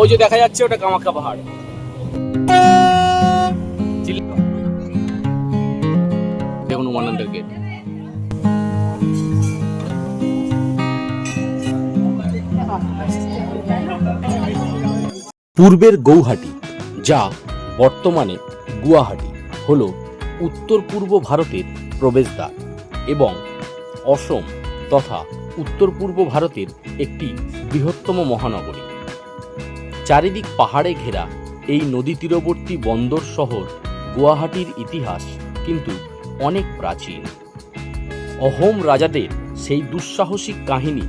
ওই যে দেখা যাচ্ছে ওটা কামাখ্যা পাহাড়। পূর্বের গৌহাটি, যা বর্তমানে গুয়াহাটি, হল উত্তর পূর্ব ভারতের প্রবেশদ্বার এবং অসম তথা উত্তর পূর্ব ভারতের একটি বৃহত্তম মহানগরী। চারিদিক পাহাড়ে ঘেরা এই নদী তীরবর্তী বন্দর শহর গুয়াহাটির ইতিহাস কিন্তু অনেক প্রাচীন। অহোম রাজাদের সেই দুঃসাহসিক কাহিনী,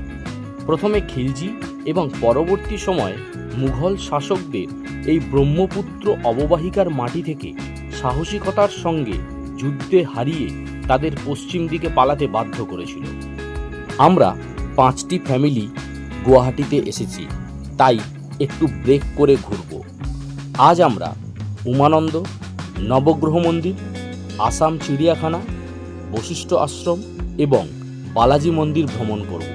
প্রথমে খিলজি এবং পরবর্তী সময়ে মুঘল শাসকদের এই ব্রহ্মপুত্র অববাহিকার মাটি থেকে সাহসিকতার সঙ্গে যুদ্ধে হারিয়ে তাদের পশ্চিম দিকে পালাতে বাধ্য করেছিল। আমরা পাঁচটি ফ্যামিলি গুয়াহাটিতে এসেছি, তাই একটু ব্রেক করে ঘুরব। আজ আমরা উমানন্দ, নবগ্রহ মন্দির, আসাম চিড়িয়াখানা, বশিষ্ঠ আশ্রম এবং বালাজি মন্দির ভ্রমণ করব।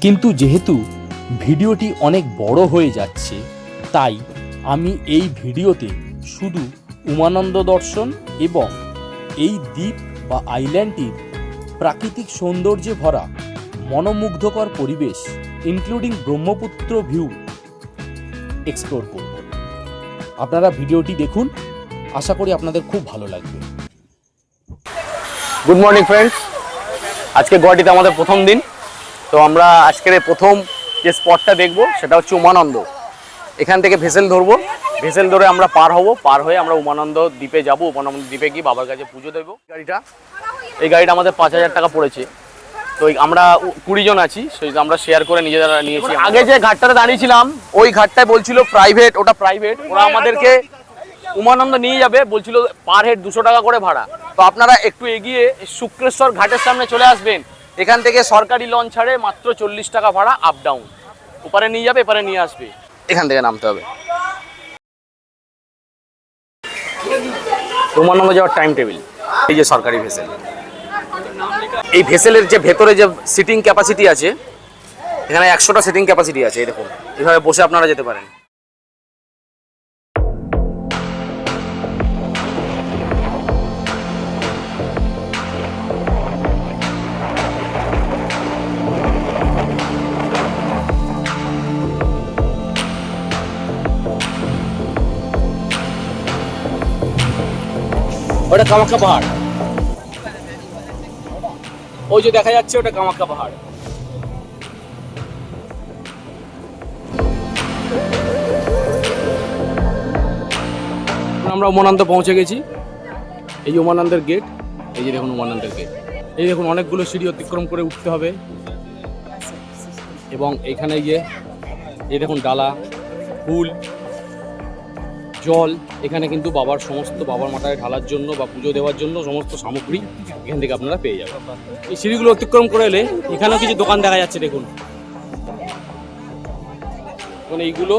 কিন্তু যেহেতু ভিডিওটি অনেক বড় হয়ে যাচ্ছে, তাই আমি এই ভিডিওতে শুধু উমানন্দ দর্শন এবং এই দ্বীপ বা আইল্যান্ডটির প্রাকৃতিক সৌন্দর্যে ভরা মনোমুগ্ধকর পরিবেশ ইনক্লুডিং ব্রহ্মপুত্র ভিউ এক্সপ্লোর করব। আপনারা ভিডিওটি দেখুন, আশা করি আপনাদের খুব ভালো লাগবে। গুড মর্নিং ফ্রেন্ডস আজকে গুয়াহাটিতে আমাদের প্রথম দিন। তো আমরা আজকের প্রথম যে স্পটটা দেখব, সেটা হচ্ছে উমানন্দ। এখান থেকে ভেসেল ধরবো। ভেসেল ধরে আমরা পার হব। পার হয়ে আমরা উমানন্দ দ্বীপে যাব। উমানন্দ দ্বীপে গিয়ে বাবার কাছে পুজো দেবো। গাড়িটা, এই গাড়িটা আমাদের পাঁচ হাজার টাকা পড়েছে। তো আমরা কুড়ি জন আছি সেই আমরা শেয়ার করে নিজেরা নিয়েছি আগে যে ঘাটটাতে দাঁড়িয়েছিলাম ওই ঘাটটায় বলছিল প্রাইভেট ওটা প্রাইভেট ওরা আমাদেরকে উমানন্দ নিয়ে যাবে বলছিল পার হেড দুশো টাকা করে ভাড়া। তো আপনারা একটু এগিয়ে শুক্রেশ্বর ঘাটের সামনে চলে আসবেন। এখান থেকে সরকারি লঞ্চ ছাড়ে মাত্র চল্লিশ টাকা ভাড়া আপ ডাউন ওপারে নিয়ে যাবে এপারে নিয়ে আসবে। এখান থেকে নামতে হবে। উমানন্দ যাওয়ার টাইম টেবিল এই যে সরকারি ভেসেল এই ভেসেলের যে ভেতরে যে সিটিং ক্যাপাসিটি আছে, এখানে একশোটা সিটিং ক্যাপাসিটি আছে দেখুন। এভাবে বসে আপনারা যেতে পারেন। ওটা কামাখ্যা পাহাড়। ওই যে দেখা যাচ্ছে ওটা কামাখ্যা পাহাড়। আমরা উমানন্দ পৌঁছে গেছি। এই উমানন্দের গেট এই যে দেখুন উমানন্দের গেট এই দেখুন অনেকগুলো সিঁড়ি অতিক্রম করে উঠতে হবে। এবং এখানে গিয়ে এই দেখুন ডালা, ফুল জল, এখানে কিন্তু বাবার সমস্ত বাবার মাথায় ঢালার জন্য বা পুজো দেওয়ার জন্য সমস্ত সামগ্রী এখান থেকে আপনারা পেয়ে যাবেন। এই সিঁড়িগুলো অতিক্রম করে এলে এখানেও কিছু দোকান দেখা যাচ্ছে, দেখুন। দেখুন এইগুলো,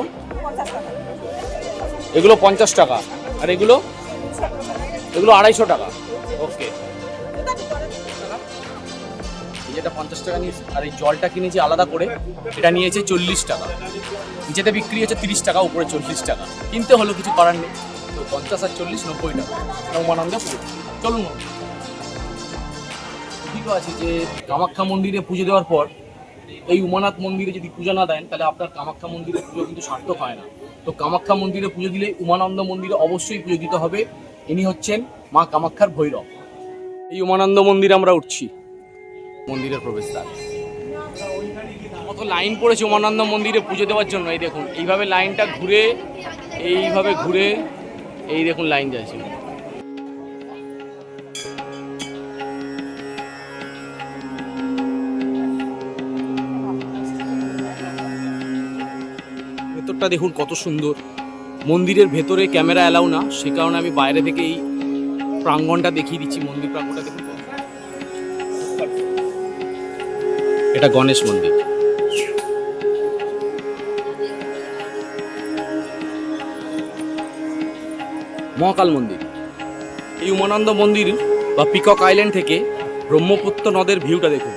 এগুলো পঞ্চাশ টাকা, আর এগুলো এগুলো আড়াইশো টাকা। ওকে। যেটা পঞ্চাশ টাকা নিয়েছি, আর এই জলটা কিনেছি আলাদা করে, এটা নিয়েছে চল্লিশ টাকা। নিচেতে বিক্রি হচ্ছে তিরিশ টাকা, উপরে চল্লিশ টাকা। কিনতে হলো কিছু করার নেই। তো পঞ্চাশ আর চল্লিশ, নব্বই টাকা। উমানন্দে পুজো। চলুন ঠিকও আছে যে কামাখ্যা মন্দিরে পুজো দেওয়ার পর এই উমানাথ মন্দিরে যদি পুজো না দেন, তাহলে আপনার কামাখ্যা মন্দিরে পুজো কিন্তু সার্থক হয় না। তো কামাখ্যা মন্দিরে পুজো দিলে উমানন্দ মন্দিরে অবশ্যই পুজো দিতে হবে। ইনি হচ্ছেন মা কামাখ্যার ভৈরব। এই উমানন্দ মন্দিরে আমরা উঠছি। মন্দিরের প্রবেশদ্বার। কত লাইন পড়েছে উমানন্দ মন্দিরে পুজো দেওয়ার জন্য, এই দেখুন। এইভাবে লাইনটা ঘুরে, এইভাবে ঘুরে, এই দেখুন লাইন যাচ্ছে। ভেতরটা দেখুন কত সুন্দর। মন্দিরের ভেতরে ক্যামেরা অ্যালাউ না, সে কারণে আমি বাইরে থেকে এই প্রাঙ্গণটা দেখিয়ে দিচ্ছি, মন্দির প্রাঙ্গণটা দেখুন এটা গণেশ মন্দির। মহাকাল মন্দির। এই উমানন্দ মন্দির বা পিকক আইল্যান্ড থেকে ব্রহ্মপুত্র নদের ভিউটা দেখুন।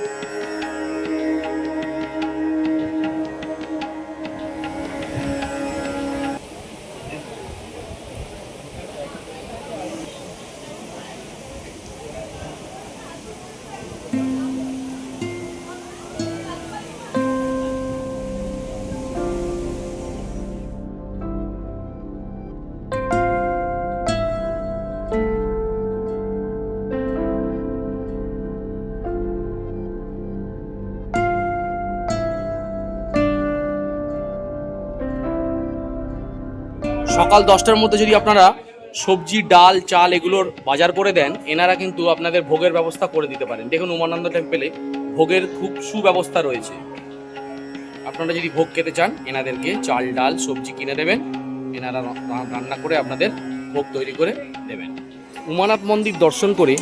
সকাল দশটার মধ্যে যদি আপনারা সবজি, ডাল, চাল এগুলোর বাজার করে দেন, এনারা কিন্তু আপনাদের ভোগের ব্যবস্থা করে দিতে পারেন। দেখুন, উমানন্দ টেম্পেলে ভোগের খুব সুব্যবস্থা রয়েছে। আপনারা যদি ভোগ খেতে চান, এনাদেরকে চাল, ডাল, সবজি কিনে দেবেন। এনারা রান্না করে আপনাদের ভোগ তৈরি করে দেবেন। উমানাথ মন্দির দর্শন করে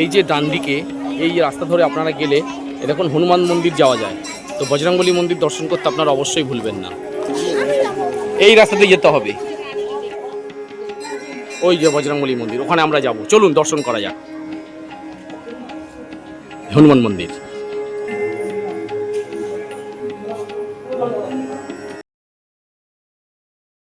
এই যে ডান দিকে এই রাস্তা ধরে আপনারা গেলে দেখুন, হনুমান মন্দির যাওয়া যায়। তো বজরঙ্গলী মন্দির দর্শন করতে আপনারা অবশ্যই ভুলবেন না। এই রাস্তাতে যেতে হবে। ওই যে বজরঙ্গলী মন্দির, ওখানে আমরা যাব। চলুন, দর্শন করা যাক। হনুমান মন্দির।